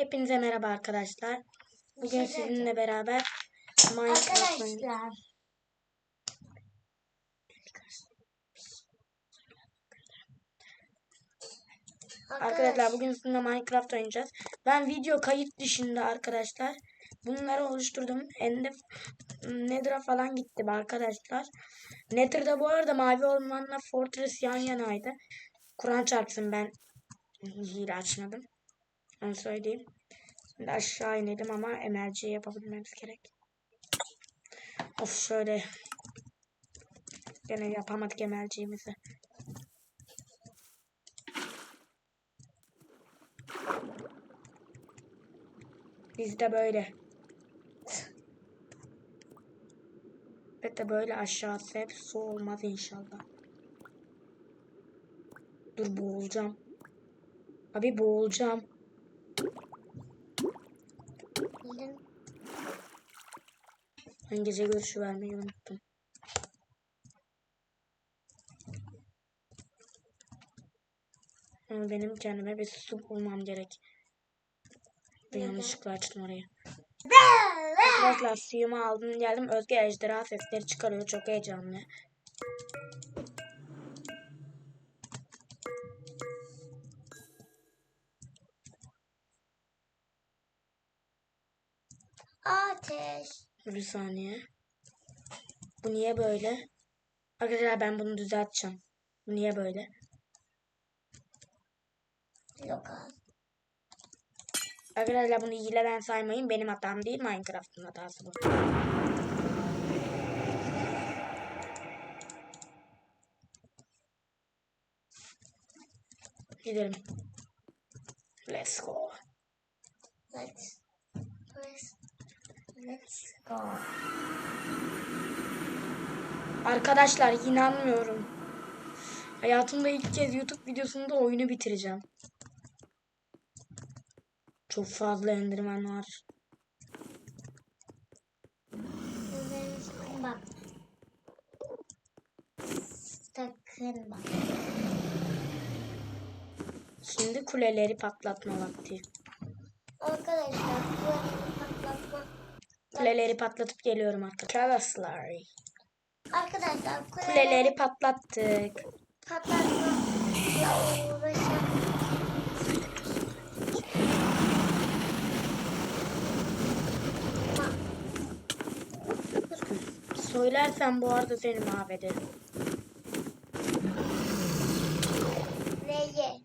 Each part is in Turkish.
Hepinize merhaba arkadaşlar. Bugün şey sizinle beraber Minecraft. Arkadaşlar. Arkadaşlar bugün sizinle Minecraft oynayacağız. Ben video kayıt dışında arkadaşlar bunları oluşturdum. Ende Nether'a falan gittim arkadaşlar. Nether'da bu arada Mavi Orman'la Fortress yan yanaydı. Kur'an çarpsın ben hile açmadım. Onu söyleyeyim. Şimdi aşağı inelim ama MLC yapabilmemiz gerek. Of şöyle. Gene yapamadık MLC'mizi. Biz de böyle. Ve de böyle aşağısı hep su olmaz inşallah. Dur boğulacağım. Abi boğulacağım. Ben gece görüşü vermeyi unuttum. Ama benim kendime bir su bulmam gerek. Ben yanlışlıkla açtım orayı. Arkadaşlar suyumu aldım geldim. Özge ejderha sesleri çıkarıyor. Çok heyecanlı. Ateş. Bir saniye. Bu niye böyle? Arkadaşlar ben bunu düzelteceğim. Bu niye böyle? Lokal. Arkadaşlar bunu hile ben saymayın. Benim hatam değil. Minecraft'ın hatası bu. Gidelim. Let's go. Let's. Let's. Let's go. Arkadaşlar inanmıyorum. Hayatımda ilk kez YouTube videosunda oyunu bitireceğim. Çok fazla endirmen var. Sakın bak. Sakın bak. Şimdi kuleleri patlatma vakti. Arkadaşlar patlatma. Kuleleri patlatıp geliyorum arkadaşlar. Arkadaşlar kuleleri Kuleleri patlattık. uğraşan. Söylersen bu arada seni mahvederim. Neye?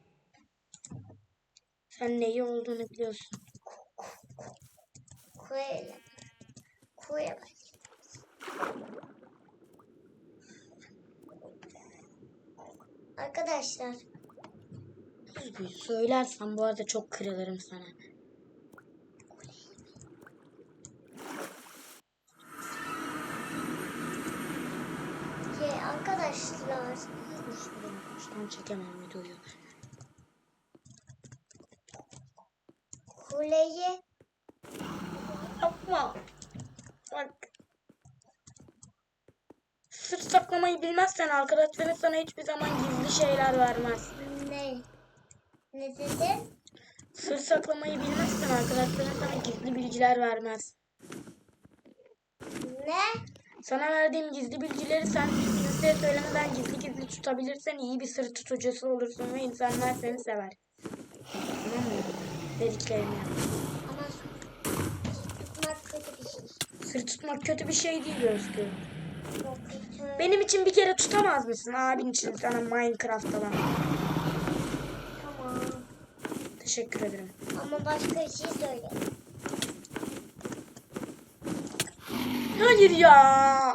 Sen neyi olduğunu biliyorsun. Kule. Kule bak. Arkadaşlar Söylersen bu arada çok kırılırım sana. arkadaşlar Şuradan çekemem videoyu. kuleyi Yapma. Bak. Sır saklamayı bilmezsen arkadaşların sana hiçbir zaman gizli şeyler vermez. ne? Ne dedin? Sır saklamayı bilmezsen arkadaşların sana gizli bilgiler vermez. Ne? Sana verdiğim gizli bilgileri sen kimseye söylemeden gizli gizli tutabilirsen iyi bir sır tutucusu olursun ve insanlar seni sever. Tamam mı? Dediklerimi yap. Ama tutmak kötü bir şey. Sır tutmak kötü bir şey değil Özgür. Benim için bir kere tutamaz mısın? Abin için sana Minecraft falan. Tamam. Teşekkür ederim. Ama başka bir şey söyle. Hayır ya.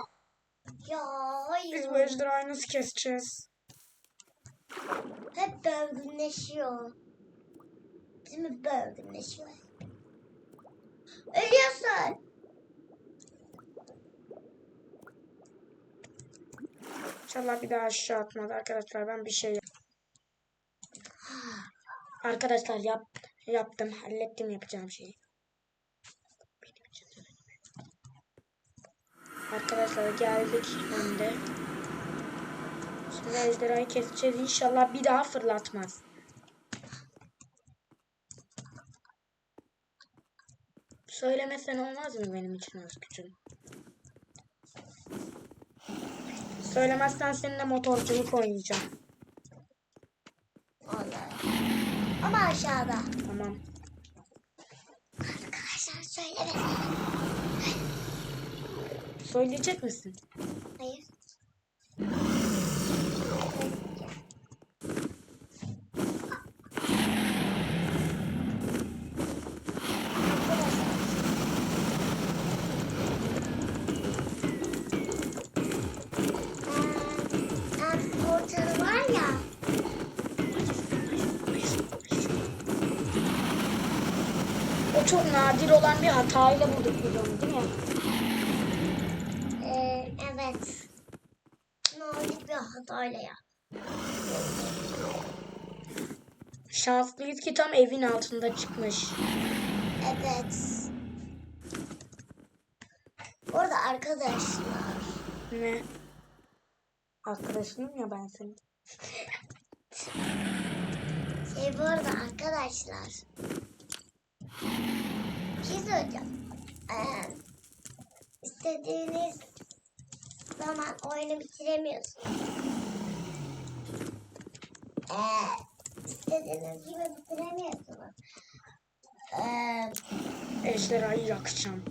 Ya Biz hayır. bu ejderhayı nasıl keseceğiz? Hep bölgünleşiyor. Değil mi bölgünleşiyor? Ölüyorsun. İnşallah bir daha aşağı atmaz arkadaşlar. Ben bir şey Arkadaşlar yap yaptım. Hallettim yapacağım şeyi. Arkadaşlar geldik önde. Şimdi ejderhayı keseceğiz. İnşallah bir daha fırlatmaz. Söylemesen olmaz mı benim için Özgücüm? Söylemezsen seninle motorculuk oynayacağım. Olur. Ama aşağıda. Tamam. Arkadaşlar söylemesin. Söyleyecek misin? Hayır. Portalı var ya. O çok nadir olan bir hatayla bulduk biz onu değil mi? Ee, evet. Nazik bir hatayla ya. Şanslıyız ki tam evin altında çıkmış. Evet. Orada arkadaşlar. Ne? Arkadaşınım ya ben senin. Şey bu arada arkadaşlar. Şey söyleyeceğim. Ee, istediğiniz zaman oyunu bitiremiyorsunuz. Ee, istediğiniz gibi bitiremiyorsunuz. Ee, Ejderhayı yakacağım.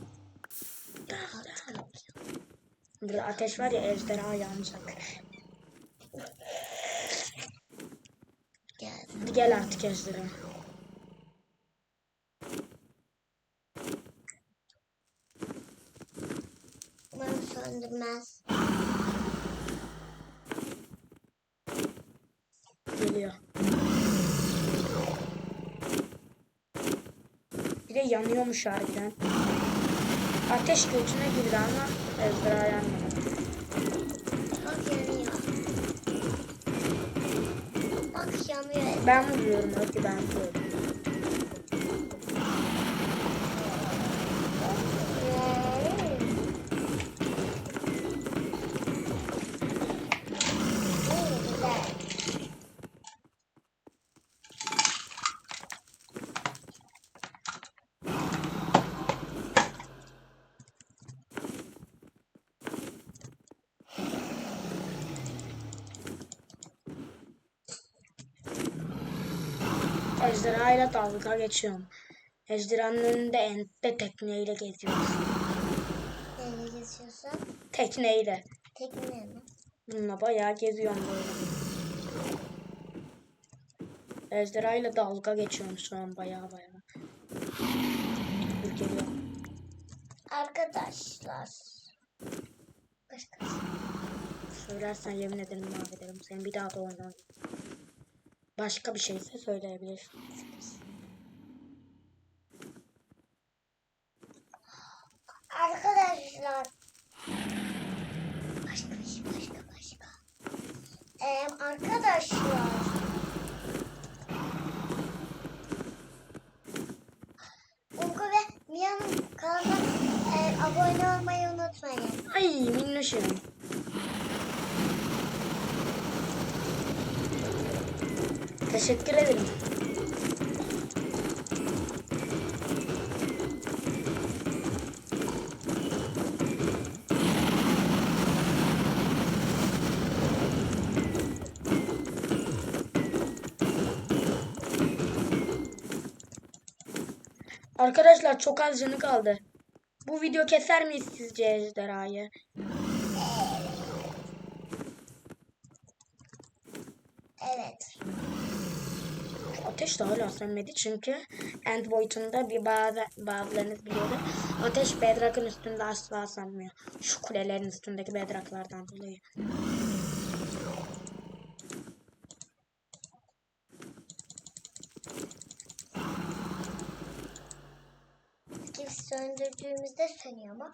Burada ateş var ya ejderha yanacak. gel. Gel artık ejderha. Söndürmez. Geliyor. Bir de yanıyormuş harbiden. Ateş göğsüne girdi ama ejderha yanmadı. Çok yanıyor. Bak yanıyor. Ben vuruyorum hadi ben vuruyorum. Ejderha ile dalga geçiyorum. Ejderhanın önünde entte tekneyle geziyoruz. Neyle geziyorsun? Tekneyle. Tekne mi? Bununla bayağı geziyorum böyle. Ejderha ile dalga geçiyorum şu an bayağı bayağı. Dur geliyor. Arkadaşlar. Başka. Söylersen yemin ederim mahvederim seni. Bir daha da oynamam. Başka bir şeyse söyleyebilirsin. Arkadaşlar. Başka bir şey, başka başka. Ee, arkadaşlar. Unku ve Mia'nın kanalına e, abone olmayı unutmayın. Ay minnoşum. Teşekkür ederim. Arkadaşlar çok az canı kaldı. Bu video keser miyiz sizce ejderhayı? Evet. Ateş de hala sönmedi çünkü End boyutunda bir bazı bazılarınız biliyordu. Ateş Bedrock'ın üstünde asla sönmüyor. Şu kulelerin üstündeki Bedrock'lardan dolayı. Söndürdüğümüzde sönüyor mu?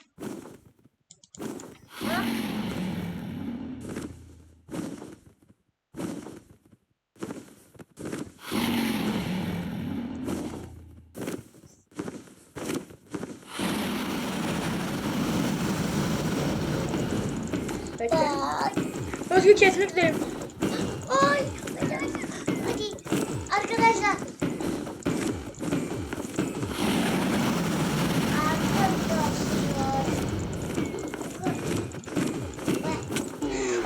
Bekle. Özgür kesmek üzereyim. Ay. Hadi. Arkadaşlar.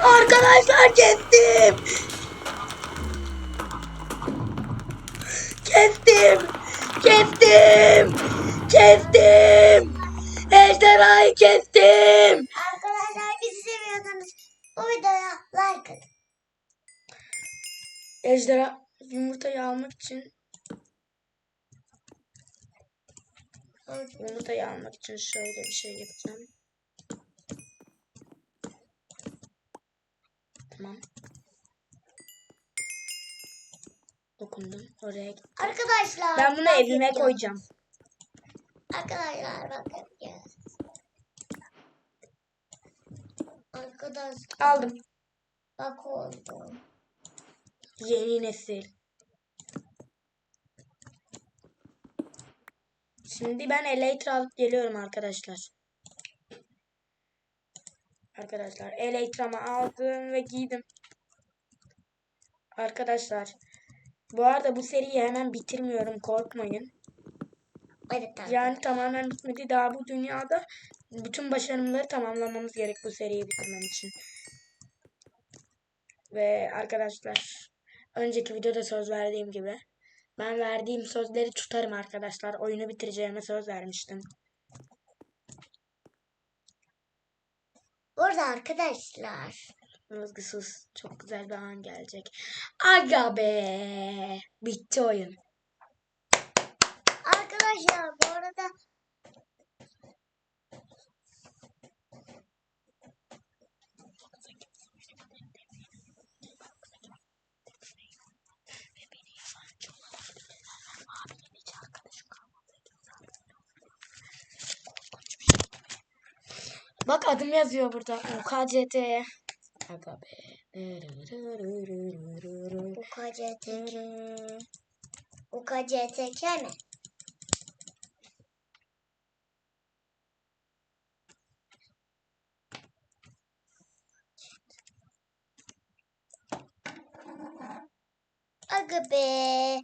Arkadaşlar kestim. Kestim. Kestim. Kestim. Ejderhayı kestim. Ejderha yumurtayı almak için yumurtayı almak için şöyle bir şey yapacağım. Tamam. Dokundum. Oraya gittim. Arkadaşlar. Ben bunu evime yapıyorum. koyacağım. Arkadaşlar bakın. Arkadaşlar Aldım. bak oldu. Yeni nesil. Şimdi ben Elytra alıp geliyorum arkadaşlar. Arkadaşlar Elytra'mı aldım ve giydim. Arkadaşlar bu arada bu seriyi hemen bitirmiyorum korkmayın. Evet. Yani tamamen bitmedi. Daha bu dünyada bütün başarımları tamamlamamız gerek bu seriyi bitirmem için. Ve arkadaşlar önceki videoda söz verdiğim gibi ben verdiğim sözleri tutarım arkadaşlar. Oyunu bitireceğime söz vermiştim. Burada arkadaşlar. Özgü sus. Çok güzel bir an gelecek. Aga be. Bitti oyun. Arkadaşlar bu arada Bak adım yazıyor burada. UKCT. Aga be. UKCTK. UKCTK mi? Aga be.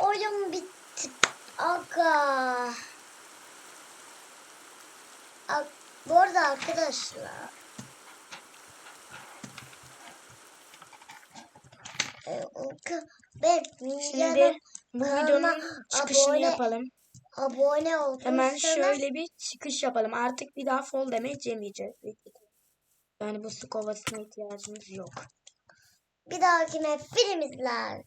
Oyun bitti. Aga. Ag Bu arada arkadaşlar. Aga, ben Şimdi bu videonun çıkışını abone- yapalım. abone olduysanız Hemen şöyle bir çıkış yapalım. Artık bir daha fall damage yemeyeceğiz. Yani bu su kovasına ihtiyacımız yok. bir dahakine film izler.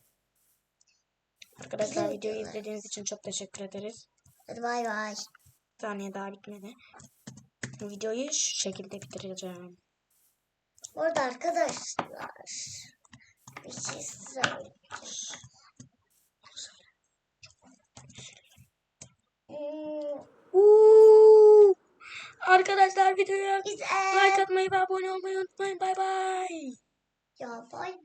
Arkadaşlar Bizim videoyu izlediğiniz için çok teşekkür ederiz. Hadi bay bay. Bir saniye daha bitmedi. Videoyu şu şekilde bitireceğim. Orada arkadaşlar bir şey söyleyeyim. Hmm. Arkadaşlar videoya like atmayı ve abone olmayı unutmayın. Bay bay. ya bay